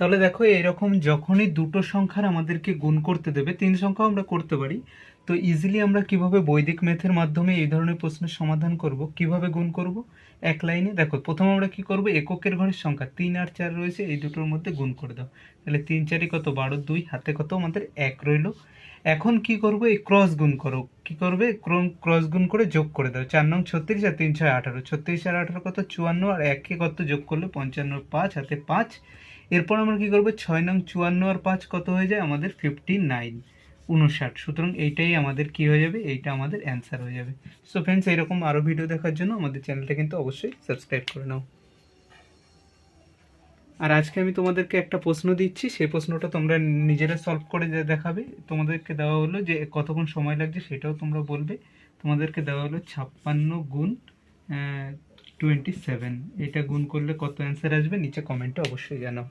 তাহলে দেখো, এরকম যখনই দুটো সংখ্যার আমাদেরকে গুণ করতে দেবে, তিন সংখ্যাও আমরা করতে পারি। তো ইজিলি আমরা কীভাবে বৈদিক ম্যাথের মাধ্যমে এই ধরনের প্রশ্নের সমাধান করব? কীভাবে গুণ করব? এক লাইনে, দেখো, প্রথম আমরা কি করব? এককের ঘরের সংখ্যা, তিন আর চার রয়েছে, এই দুটোর মধ্যে গুণ করে দাও। তাহলে তিন চারই কত? বারো, দুই, হাতে কত? আমাদের এক রইল। এখন কি করব? এই ক্রস গুণ করো। কি করবে? ক্রস গুণ করে যোগ করে দাও। চার নং ছত্রিশ আর তিন ছয় আঠারো। ছত্রিশ আর আঠারো কত? চুয়ান্ন, আর একে কত যোগ করলে? পঞ্চান্ন, পাঁচ, হাতে পাঁচ। এরপর আমরা কি করব? ছয় নং চুয়ান্ন আর পাঁচ কত হয়ে যায়? আমাদের ফিফটি নাইন উনষাট। সুতরাং এইটাই আমাদের কি হয়ে যাবে? এইটা আমাদের অ্যান্সার হয়ে যাবে। সো ফ্রেন্ডস এরকম আরও ভিডিও দেখার জন্য আমাদের চ্যানেলটা কিন্তু অবশ্যই সাবস্ক্রাইব করে নাও। আর আজকে আমি তোমাদেরকে একটা প্রশ্ন দিচ্ছি। সেই প্রশ্নটা তোমরা নিজেরা সলভ করে দেখাবে। তোমাদেরকে দেওয়া হলো যে কতক্ষণ সময় লাগছে সেটাও তোমরা বলবে। তোমাদেরকে দেওয়া হলো ছাপ্পান্ন গুণ টোয়েন্টি সেভেন এটা গুণ করলে কত অ্যান্সার আসবে? নিচে কমেন্টে অবশ্যই জানাও।